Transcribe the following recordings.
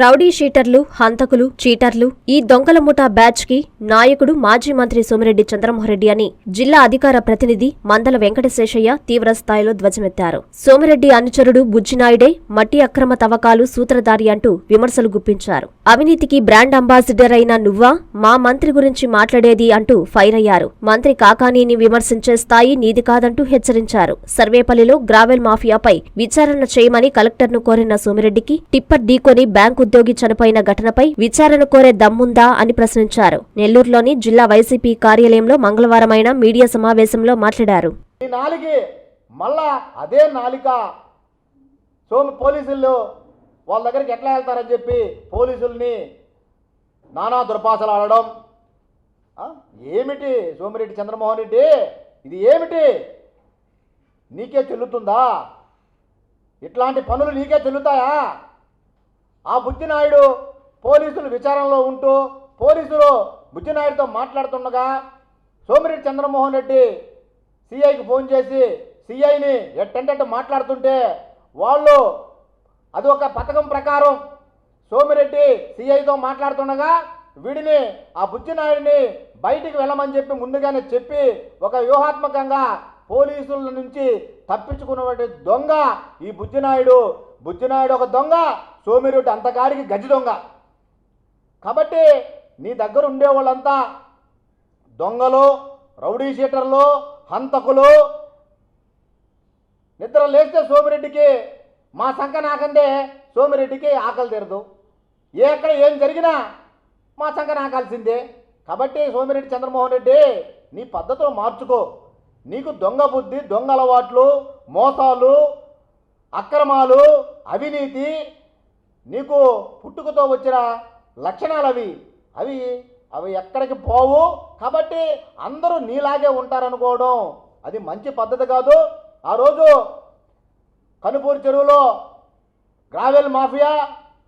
Rowdy షీటర్లు హంతకులు చీటర్లు ఈ దొంగల ముఠా బ్యాచ్కి నాయకుడు మాజీ మంత్రి సోమిరెడ్డి చంద్రమోహన్రెడ్డి అని జిల్లా అధికార ప్రతినిధి మందల వెంకటశేషయ్య తీవ్ర స్థాయిలో ధ్వజమెత్తారు. సోమిరెడ్డి అనుచరుడు బుజ్జినాయుడే మట్టి అక్రమ తవ్వకాలు సూత్రధారి అంటూ విమర్శలు గుప్పించారు. అవినీతికి బ్రాండ్ అంబాసిడర్ అయిన నువ్వా మా మంత్రి గురించి మాట్లాడేది అంటూ ఫైర్ అయ్యారు. మంత్రి కాకానీని విమర్శించే స్థాయి నీది కాదంటూ హెచ్చరించారు. సర్వేపల్లిలో గ్రావెల్ మాఫియాపై విచారణ చేయమని కలెక్టర్ను కోరిన సోమిరెడ్డికి టిప్పర్ ఢీకొని బ్యాంకు ఉద్యోగి చనిపోయిన ఘటనపై విచారణ కోరే దమ్ముందా అని ప్రశ్నించారు. నెల్లూరులోని జిల్లా వైసీపీ కార్యాలయంలో మంగళవారం ఆయన మీడియా సమావేశంలో మాట్లాడారు. మళ్ళా అదే నాలిక సోమి పోలీసులు వాళ్ళ దగ్గరికి ఎట్లా వెళ్తారని చెప్పి పోలీసుల్ని నానా దుర్భాషలు ఆడడం. ఏమిటి సోమిరెడ్డి చంద్రమోహన్ రెడ్డి? ఇది ఏమిటి? నీకే చెల్లుతుందా? ఇట్లాంటి పనులు నీకే చెల్లుతాయా? ఆ బుజ్జినాయుడు పోలీసులు విచారణలో ఉంటూ పోలీసులు బుజ్జినాయుడితో మాట్లాడుతుండగా సోమిరెడ్డి చంద్రమోహన్ రెడ్డి సిఐకి ఫోన్ చేసి సిఐని ఎట్టంటే మాట్లాడుతుంటే వాళ్ళు అది ఒక పథకం ప్రకారం సోమిరెడ్డి సిఐతో మాట్లాడుతుండగా వీడిని ఆ బుజ్జినాయుడిని బయటికి వెళ్ళమని చెప్పి ముందుగానే చెప్పి ఒక వ్యూహాత్మకంగా పోలీసుల నుంచి తప్పించుకున్నటువంటి దొంగ ఈ బుజ్జినాయుడు. బుజ్జినాయుడు ఒక దొంగ. సోమిరెడ్డి అంతకాడికి గజ్జి దొంగ. కాబట్టి నీ దగ్గర ఉండే వాళ్ళంతా దొంగలు రౌడీ షీటర్లు హంతకులు నిద్ర లేస్తే సోమిరెడ్డికి మా సంఖ నాకందే సోమిరెడ్డికి ఆకలి తీరదు. ఎక్కడ ఏం జరిగినా మా సంఖ నాకాల్సిందే. కాబట్టి సోమిరెడ్డి చంద్రమోహన్ రెడ్డి నీ పద్ధతులు మార్చుకో. నీకు దొంగ బుద్ధి దొంగ అలవాట్లు మోసాలు అక్రమాలు అవినీతి నీకు పుట్టుకతో వచ్చిన లక్షణాలు అవి. అవి అవి ఎక్కడికి పోవు. కాబట్టి అందరూ నీలాగే ఉంటారనుకోవడం అది మంచి పద్ధతి కాదు. ఆ రోజు కనుపూరు చెరువులో గ్రావెల్ మాఫియా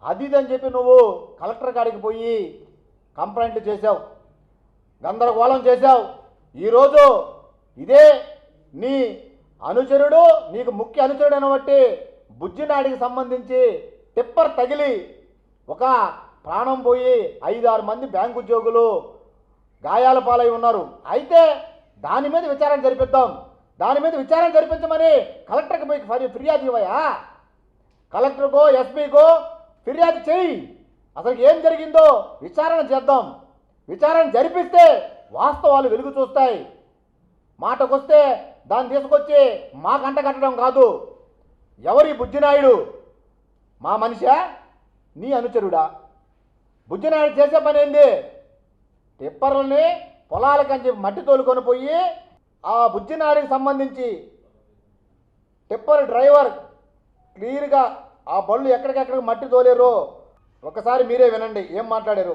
అది అని చెప్పి నువ్వు కలెక్టర్ కాడికి పోయి కంప్లైంట్ చేశావు. గందరగోళం చేశావు. ఈరోజు ఇదే నీ అనుచరుడు నీకు ముఖ్య అనుచరుడు అనబట్టి బుజ్జినాడికి సంబంధించి టిప్పర్ తగిలి ఒక ప్రాణం పోయి ఐదారు మంది బ్యాంకు ఉద్యోగులు గాయాల పాలై ఉన్నారు. అయితే దాని మీద విచారణ జరిపిద్దాం. దాని మీద విచారణ జరిపించమని కలెక్టర్కి పోయి ఫిర్యాదు ఇవ్వయా? కలెక్టర్కో ఎస్పీకో ఫిర్యాదు చేయి అసలు ఏం జరిగిందో విచారణ చేద్దాం. విచారణ జరిపిస్తే వాస్తవాలు వెలుగు చూస్తాయి. మాటకొస్తే దాన్ని తీసుకొచ్చి మాకంట కట్టడం కాదు. ఎవరి బుజ్జినాయుడు మా మనిషా? నీ అనుచరుడా? బుజ్జనాయుడు చేసే పని ఏంది? టిప్పర్లని పొలాలకని చెప్పి మట్టి తోలుకొని పోయి ఆ బుజ్జినాయుడికి సంబంధించి టిప్పర్ డ్రైవర్ క్లియర్గా ఆ బళ్ళు ఎక్కడికెక్కడికి మట్టి తోలేరు ఒకసారి మీరే వినండి ఏం మాట్లాడారు?